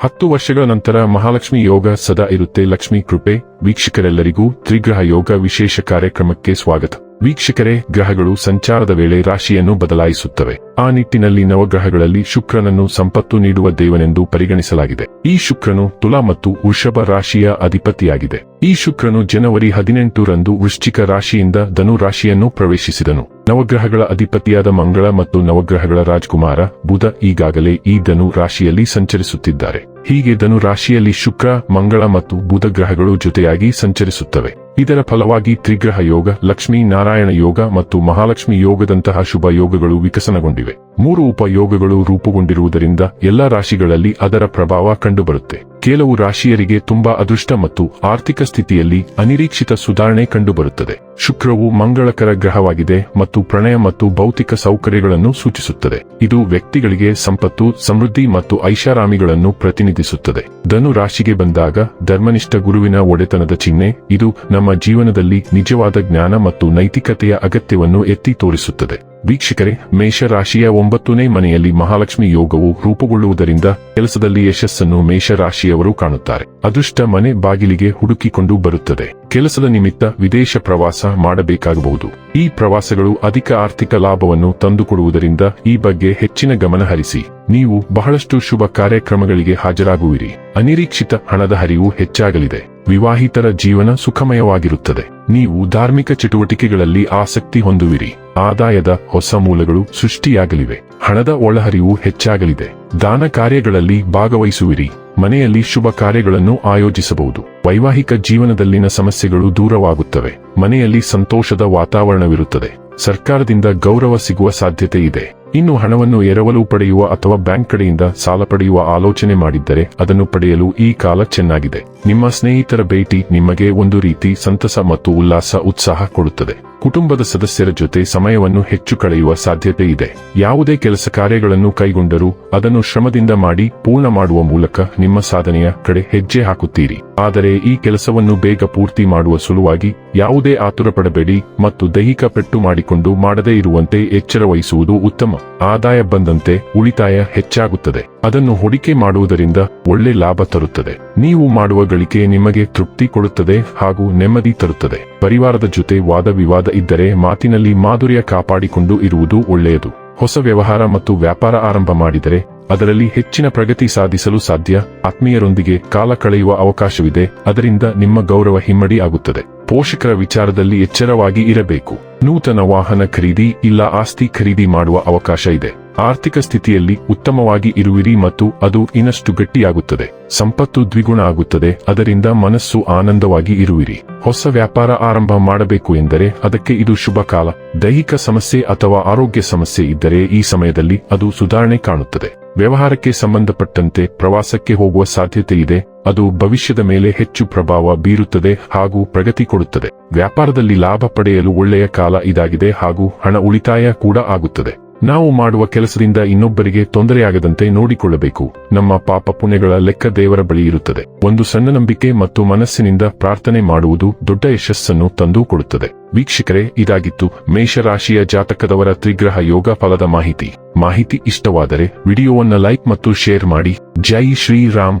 ಹತ್ತು ವರ್ಷಗಳ ನಂತರ ಮಹಾಲಕ್ಷ್ಮಿ ಯೋಗ ಸದಾ ಇರುತ್ತೆ. ಲಕ್ಷ್ಮಿ ಕೃಪೆ. ವೀಕ್ಷಕರೆಲ್ಲರಿಗೂ ತ್ರಿಗ್ರಹ ಯೋಗ ವಿಶೇಷ ಕಾರ್ಯಕ್ರಮಕ್ಕೆ ಸ್ವಾಗತ. ವೀಕ್ಷಕರೇ, ಗ್ರಹಗಳು ಸಂಚಾರದ ವೇಳೆ ರಾಶಿಯನ್ನು ಬದಲಾಯಿಸುತ್ತವೆ. ಆ ನಿಟ್ಟಿನಲ್ಲಿ ನವಗ್ರಹಗಳಲ್ಲಿ ಶುಕ್ರನನ್ನು ಸಂಪತ್ತು ನೀಡುವ ದೇವನೆಂದು ಪರಿಗಣಿಸಲಾಗಿದೆ. ಈ ಶುಕ್ರನು ತುಲಾ ಮತ್ತು ವೃಷಭ ರಾಶಿಯ ಅಧಿಪತಿಯಾಗಿದೆ. ಈ ಶುಕ್ರನು ಜನವರಿ ಹದಿನೆಂಟು ರಂದು ವೃಶ್ಚಿಕ ರಾಶಿಯಿಂದ ಧನು ರಾಶಿಯನ್ನು ಪ್ರವೇಶಿಸಿದನು. ನವಗ್ರಹಗಳ ಅಧಿಪತಿಯಾದ ಮಂಗಳ ಮತ್ತು ನವಗ್ರಹಗಳ ರಾಜಕುಮಾರ ಬುಧ ಈಗಾಗಲೇ ಈ ಧನು ರಾಶಿಯಲ್ಲಿ ಸಂಚರಿಸುತ್ತಿದ್ದಾರೆ. ಹೀಗೆ ಧನು ರಾಶಿಯಲ್ಲಿ ಶುಕ್ರ ಮಂಗಳ ಮತ್ತು ಬುಧ ಗ್ರಹಗಳು ಜೊತೆಯಾಗಿ ಸಂಚರಿಸುತ್ತವೆ. ಇದರ ಫಲವಾಗಿ ತ್ರಿಗ್ರಹ ಯೋಗ, ಲಕ್ಷ್ಮೀ ನಾರಾಯಣ ಯೋಗ ಮತ್ತು ಮಹಾಲಕ್ಷ್ಮಿ ಯೋಗದಂತಹ ಶುಭ ಯೋಗಗಳು ವಿಕಸನಗೊಂಡಿವೆ. ಮೂರು ಉಪಯೋಗಗಳು ರೂಪುಗೊಂಡಿರುವುದರಿಂದ ಎಲ್ಲ ರಾಶಿಗಳಲ್ಲಿ ಅದರ ಪ್ರಭಾವ ಕಂಡುಬರುತ್ತೆ. ಕೆಲವು ರಾಶಿಯರಿಗೆ ತುಂಬಾ ಅದೃಷ್ಟ ಮತ್ತು ಆರ್ಥಿಕ ಸ್ಥಿತಿಯಲ್ಲಿ ಅನಿರೀಕ್ಷಿತ ಸುಧಾರಣೆ ಕಂಡುಬರುತ್ತದೆ. ಶುಕ್ರವು ಮಂಗಳಕರ ಗ್ರಹವಾಗಿದೆ ಮತ್ತು ಪ್ರಣಯ ಮತ್ತು ಭೌತಿಕ ಸೌಕರ್ಯಗಳನ್ನು ಸೂಚಿಸುತ್ತದೆ. ಇದು ವ್ಯಕ್ತಿಗಳಿಗೆ ಸಂಪತ್ತು, ಸಮೃದ್ಧಿ ಮತ್ತು ಐಷಾರಾಮಿಗಳನ್ನು ಪ್ರತಿನಿಧಿಸುತ್ತದೆ. ಧನು ರಾಶಿಗೆ ಬಂದಾಗ ಧರ್ಮನಿಷ್ಠ ಗುರುವಿನ ಒಡೆತನದ ಚಿಹ್ನೆ, ಇದು ನಮ್ಮ ಜೀವನದಲ್ಲಿ ನಿಜವಾದ ಜ್ಞಾನ ಮತ್ತು ನೈತಿಕತೆಯ ಅಗತ್ಯವನ್ನು ಎತ್ತಿ ತೋರಿಸುತ್ತದೆ. ವೀಕ್ಷಕರೇ, ಮೇಷರಾಶಿಯ ಒಂಬತ್ತನೇ ಮನೆಯಲ್ಲಿ ಮಹಾಲಕ್ಷ್ಮಿ ಯೋಗವು ರೂಪುಗೊಳ್ಳುವುದರಿಂದ ಕೆಲಸದಲ್ಲಿ ಯಶಸ್ಸನ್ನು ಮೇಷರಾಶಿಯವರು ಕಾಣುತ್ತಾರೆ. ಅದೃಷ್ಟ ಮನೆ ಬಾಗಿಲಿಗೆ ಹುಡುಕಿಕೊಂಡು ಬರುತ್ತದೆ. ಕೆಲಸದ ನಿಮಿತ್ತ ವಿದೇಶ ಪ್ರವಾಸ ಮಾಡಬೇಕಾಗಬಹುದು. ಈ ಪ್ರವಾಸಗಳು ಅಧಿಕ ಆರ್ಥಿಕ ಲಾಭವನ್ನು ತಂದುಕೊಡುವುದರಿಂದ ಈ ಬಗ್ಗೆ ಹೆಚ್ಚಿನ ಗಮನ ಹರಿಸಿ. ನೀವು ಬಹಳಷ್ಟು ಶುಭ ಕಾರ್ಯಕ್ರಮಗಳಿಗೆ ಹಾಜರಾಗುವಿರಿ. ಅನಿರೀಕ್ಷಿತ ಹಣದ ಹರಿವು ಹೆಚ್ಚಾಗಲಿದೆ. ವಿವಾಹಿತರ ಜೀವನ ಸುಖಮಯವಾಗಿರುತ್ತದೆ. ನೀವು ಧಾರ್ಮಿಕ ಚಟುವಟಿಕೆಗಳಲ್ಲಿ ಆಸಕ್ತಿ ಹೊಂದುವಿರಿ. ಆದಾಯದ ಹೊಸ ಮೂಲಗಳು ಸೃಷ್ಟಿಯಾಗಲಿವೆ. ಹಣದ ಒಳಹರಿವು ಹೆಚ್ಚಾಗಲಿದೆ. ದಾನ ಕಾರ್ಯಗಳಲ್ಲಿ ಭಾಗವಹಿಸುವಿರಿ. ಮನೆಯಲ್ಲಿ ಶುಭ ಕಾರ್ಯಗಳನ್ನು ಆಯೋಜಿಸಬಹುದು. ವೈವಾಹಿಕ ಜೀವನದಲ್ಲಿನ ಸಮಸ್ಯೆಗಳು ದೂರವಾಗುತ್ತವೆ. ಮನೆಯಲ್ಲಿ ಸಂತೋಷದ ವಾತಾವರಣವಿರುತ್ತದೆ. ಸರ್ಕಾರದಿಂದ ಗೌರವ ಸಿಗುವ ಸಾಧ್ಯತೆ ಇದೆ. ಇನ್ನು ಹಣವನ್ನು ಎರವಲು ಪಡೆಯುವ ಅಥವಾ ಬ್ಯಾಂಕ್ ಕಡೆಯಿಂದ ಸಾಲ ಪಡೆಯುವ ಆಲೋಚನೆ ಮಾಡಿದ್ದರೆ ಅದನ್ನು ಪಡೆಯಲು ಈ ಕಾಲ ಚೆನ್ನಾಗಿದೆ. ನಿಮ್ಮ ಸ್ನೇಹಿತರ ಭೇಟಿ ನಿಮಗೆ ಒಂದು ರೀತಿ ಸಂತಸ ಮತ್ತು ಉಲ್ಲಾಸ, ಉತ್ಸಾಹ ಕೊಡುತ್ತದೆ. ಕುಟುಂಬದ ಸದಸ್ಯರ ಜೊತೆ ಸಮಯವನ್ನು ಹೆಚ್ಚು ಕಳೆಯುವ ಸಾಧ್ಯತೆ ಇದೆ. ಯಾವುದೇ ಕೆಲಸ ಕಾರ್ಯಗಳನ್ನು ಕೈಗೊಂಡರೂ ಅದನ್ನು ಶ್ರಮದಿಂದ ಮಾಡಿ ಪೂರ್ಣ ಮಾಡುವ ಮೂಲಕ ನಿಮ್ಮ ಸಾಧನೆಯ ಕಡೆ ಹೆಜ್ಜೆ ಹಾಕುತ್ತೀರಿ. ಆದರೆ ಈ ಕೆಲಸವನ್ನು ಬೇಗ ಪೂರ್ತಿ ಮಾಡುವ ಸಲುವಾಗಿ ಯಾವುದೇ ಆತುರ ಪಡಬೇಡಿ ಮತ್ತು ದೈಹಿಕ ಪೆಟ್ಟು ಮಾಡಿಕೊಂಡು ಮಾಡದೇ ಇರುವಂತೆ ಎಚ್ಚರ ವಹಿಸುವುದು ಉತ್ತಮ. ಆದಾಯ ಬಂದಂತೆ ಉಳಿತಾಯ ಹೆಚ್ಚಾಗುತ್ತದೆ. ಅದನ್ನು ಹೂಡಿಕೆ ಮಾಡುವುದರಿಂದ ಒಳ್ಳೆ ಲಾಭ ತರುತ್ತದೆ. ನೀವು ಮಾಡುವ ಗಳಿಕೆ ನಿಮಗೆ ತೃಪ್ತಿ ಕೊಡುತ್ತದೆ ಹಾಗೂ ನೆಮ್ಮದಿ ತರುತ್ತದೆ. ಪರಿವಾರದ ಜೊತೆ ವಾದ ವಿವಾದ ಇದ್ದರೆ ಮಾತಿನಲ್ಲಿ ಮಾಧುರ್ಯ ಕಾಪಾಡಿಕೊಂಡು ಇರುವುದು ಒಳ್ಳೆಯದು. ಹೊಸ ವ್ಯವಹಾರ ಮತ್ತು ವ್ಯಾಪಾರ ಆರಂಭ ಮಾಡಿದರೆ ಅದರಲ್ಲಿ ಹೆಚ್ಚಿನ ಪ್ರಗತಿ ಸಾಧಿಸಲು ಸಾಧ್ಯ. ಆತ್ಮೀಯರೊಂದಿಗೆ ಕಾಲ ಕಳೆಯುವ ಅವಕಾಶವಿದೆ. ಅದರಿಂದ ನಿಮ್ಮ ಗೌರವ ಹಿಮ್ಮಡಿ ಆಗುತ್ತದೆ. ಪೋಷಕರ ವಿಚಾರದಲ್ಲಿ ಎಚ್ಚರವಾಗಿ ಇರಬೇಕು. ನೂತನ ವಾಹನ ಖರೀದಿ ಇಲ್ಲ ಆಸ್ತಿ ಖರೀದಿ ಮಾಡುವ ಅವಕಾಶ ಇದೆ. ಆರ್ಥಿಕ ಸ್ಥಿತಿಯಲ್ಲಿ ಉತ್ತಮವಾಗಿ ಇರುವಿರಿ ಮತ್ತು ಅದು ಇನ್ನಷ್ಟು ಗಟ್ಟಿಯಾಗುತ್ತದೆ. ಸಂಪತ್ತು ದ್ವಿಗುಣ ಆಗುತ್ತದೆ. ಅದರಿಂದ ಮನಸ್ಸು ಆನಂದವಾಗಿ ಇರುವಿರಿ. ಹೊಸ ವ್ಯಾಪಾರ ಆರಂಭ ಮಾಡಬೇಕು ಎಂದರೆ ಅದಕ್ಕೆ ಇದು ಶುಭ ಕಾಲ. ದೈಹಿಕ ಸಮಸ್ಯೆ ಅಥವಾ ಆರೋಗ್ಯ ಸಮಸ್ಯೆ ಇದ್ದರೆ ಈ ಸಮಯದಲ್ಲಿ ಅದು ಸುಧಾರಣೆ ಕಾಣುತ್ತದೆ. ವ್ಯವಹಾರಕ್ಕೆ ಸಂಬಂಧಪಟ್ಟಂತೆ ಪ್ರವಾಸಕ್ಕೆ ಹೋಗುವ ಸಾಧ್ಯತೆ ಇದೆ. ಅದು ಭವಿಷ್ಯದ ಮೇಲೆ ಹೆಚ್ಚು ಪ್ರಭಾವ ಬೀರುತ್ತದೆ ಹಾಗೂ ಪ್ರಗತಿ ಕೊಡುತ್ತದೆ. ವ್ಯಾಪಾರದಲ್ಲಿ ಲಾಭ ಪಡೆಯಲು ಒಳ್ಳೆಯ ಕಾಲ ಇದಾಗಿದೆ ಹಾಗೂ ಹಣ ಉಳಿತಾಯ ಕೂಡ ಆಗುತ್ತದೆ. ನಾವು ಮಾಡುವ ಕೆಲಸದಿಂದ ಇನ್ನೊಬ್ಬರಿಗೆ ತೊಂದರೆಯಾಗದಂತೆ ನೋಡಿಕೊಳ್ಳಬೇಕು. ನಮ್ಮ ಪಾಪ ಪುಣ್ಯಗಳ ಲೆಕ್ಕ ದೇವರ ಬಳಿ ಇರುತ್ತದೆ. ಒಂದು ಸಣ್ಣ ನಂಬಿಕೆ ಮತ್ತು ಮನಸ್ಸಿನಿಂದ ಪ್ರಾರ್ಥನೆ ಮಾಡುವುದು ದೊಡ್ಡ ಯಶಸ್ಸನ್ನು ತಂದು ಕೊಡುತ್ತದೆ. ವೀಕ್ಷಕರೇ, ಇದಾಗಿತ್ತು ಮೇಷರಾಶಿಯ ಜಾತಕದವರ ತ್ರಿಗ್ರಹ ಯೋಗ ಫಲದ ಮಾಹಿತಿ. ಮಾಹಿತಿ ಇಷ್ಟವಾದರೆ ವಿಡಿಯೋವನ್ನು ಲೈಕ್ ಮತ್ತು ಶೇರ್ ಮಾಡಿ. ಜೈ ಶ್ರೀರಾಮ್.